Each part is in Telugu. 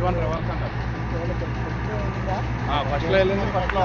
హెచ్ వన్ రివర్స్ అంటారు ఫస్ట్లో వెళ్ళింది ఫస్ట్లో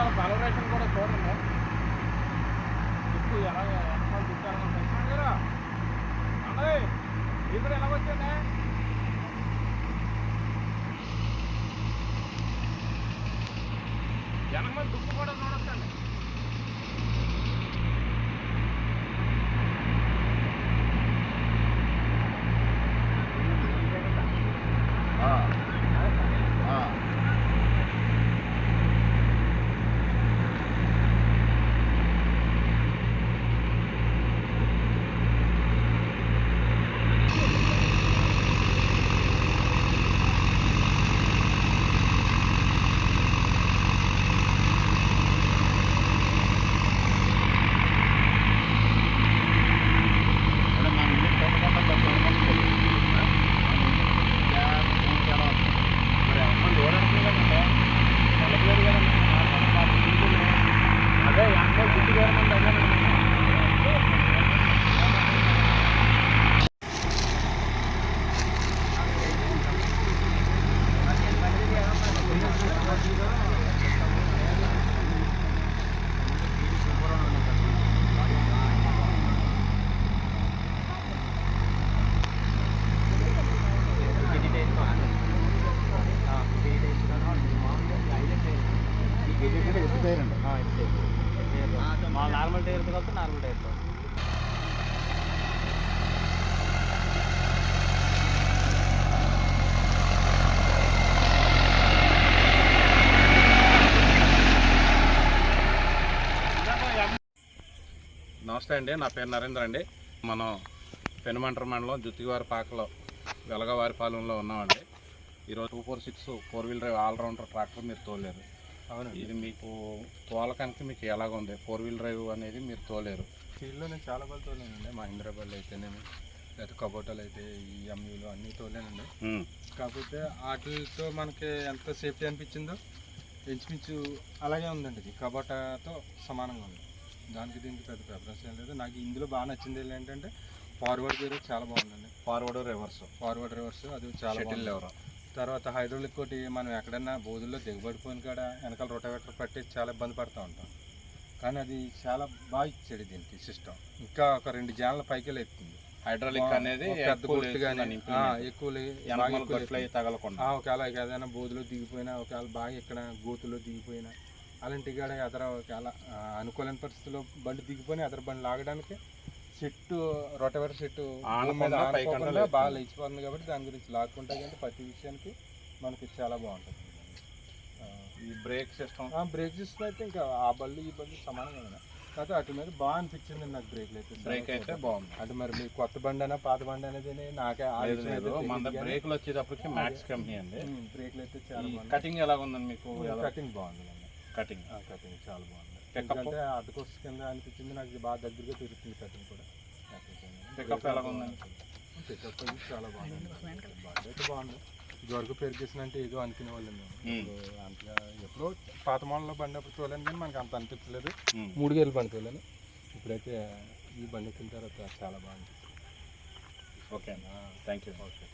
వెనకాల కలరేషన్ కూడా చూడండి. చుట్టూ ఎలా వెనకాల చుట్టూ ఎలా కృష్ణ గారు అన్నది ఇక్కడ ఎలా వచ్చింది వెనకమాల దుక్కు కూడా చూడొచ్చండి. మా నార్మల్ టైర్తో కలిసి నార్మల్ టైర్తో నమస్తే అండి నా పేరు నరేంద్ర అండి. మనం పెనుమంటర మండలం జుత్తివారి పాకలో వెలగవారిపాలెంలో ఉన్నామండి. ఈరోజు two four six four wheel drive allrounder tractor మీరు తోలేరు. అవునండి. ఇది మీకు తోలకానికి మీకు ఎలాగ ఉంది? ఫోర్ వీల్ డ్రైవ్ అనేది మీరు తోలేరు. ఫీల్డ్లో నేను చాలా బాగా తోలేనండి. మహేంద్ర బళ్ళు అయితేనేమి లేకపోతే కబోటాలు అయితే ఈ ఎంయూలు అన్నీ తోలేనండి. కాకపోతే వాటితో మనకి ఎంత సేఫ్టీ అనిపించిందో ఇంచుమించు అలాగే ఉందండి ఇది. కబోటాతో సమానంగా ఉంది. దానికి దీనికి పెద్ద ప్రిఫరెన్స్ ఏం లేదు. నాకు ఇందులో బాగా నచ్చింది ఏంటంటే ఫార్వర్డ్ గేర్ చాలా బాగుందండి. ఫార్వర్డ్ రివర్స్ ఫార్వర్డ్ రివర్స్ అది చాలా బాగుంది. తర్వాత హైడ్రోలిక్ ఒకటి మనం ఎక్కడన్నా బోధుల్లో దిగబడిపోయిన కాడ వెనకాల రొటవేటర్ పట్టి చాలా ఇబ్బంది పడుతూ ఉంటాం. కానీ అది చాలా బాగా ఇచ్చాడు దీనికి సిస్టమ్ ఇంకా ఒక రెండు జాన్ల పైకి ఎత్తుంది హైడ్రాలిక్ అనేది పెద్ద ఎక్కువ. తగలకుండా. ఒకవేళ ఏదైనా బోధులో దిగిపోయినా ఒకవేళ బాగా ఇక్కడ గోతులో దిగిపోయినా అలాంటి కాడ ఎదర ఒకవేళ అనుకూలమైన పరిస్థితుల్లో బండి దిగిపోయినా ఎదర బండి లాగడానికి చెట్టు రొటవేటర్ చెట్టు మీద ఆనకుండా. బాగా లేచిపోతుంది కాబట్టి దాని గురించి లాక్కుంటా కానీ ప్రతి విషయానికి మనకి చాలా బాగుంటుంది. ఈ బ్రేక్ సిస్టమ్ బ్రేక్ సిస్టమ్ అయితే ఇంకా ఆ బళ్ళు ఈ బళ్ళు సమానంగా ఉన్నాయి. కాకపోతే వాటి మీద బాగా అనిపించింది నాకు బ్రేక్లు అయితే. బ్రేక్ అయితే బాగుంది. అంటే మరి మీ కొత్త బండి అయినా పాత బండి అనేది నాకే మన బ్రేక్లు వచ్చేటప్పటికి మ్యాక్స్ కంపెనీ అండి. బ్రేక్లు అయితే చాలా కటింగ్ ఎలా ఉందండి మీకు? కటింగ్ బాగుంది. కటింగ్ కటింగ్ చాలా బాగుంది? ఎందుకంటే అడ్డకోస్ కింద అనిపించింది నాకు బాగా దగ్గరగా తిరుగుతుంది కటింగ్ కూడా. Pickup ఎలా ఉందండి? పికప్ చాలా బాగుంది. బండి అయితే బాగుంది. ఇదివరకు పెరిగేసిన అంటే ఏదో అనుకునే వాళ్ళం మేము. ఇప్పుడు అంతగా ఎప్పుడో పాత మోడల్లో బండి అప్పుడు చూడలేను కానీ మనకు అంత అనిపించలేదు. ఉమ్. మూడు గేలు బండి తోలేను. ఇప్పుడైతే ఈ బండి ఎక్కిన తర్వాత చాలా బాగుంది. ఓకే అండి థ్యాంక్ యూ ఓకే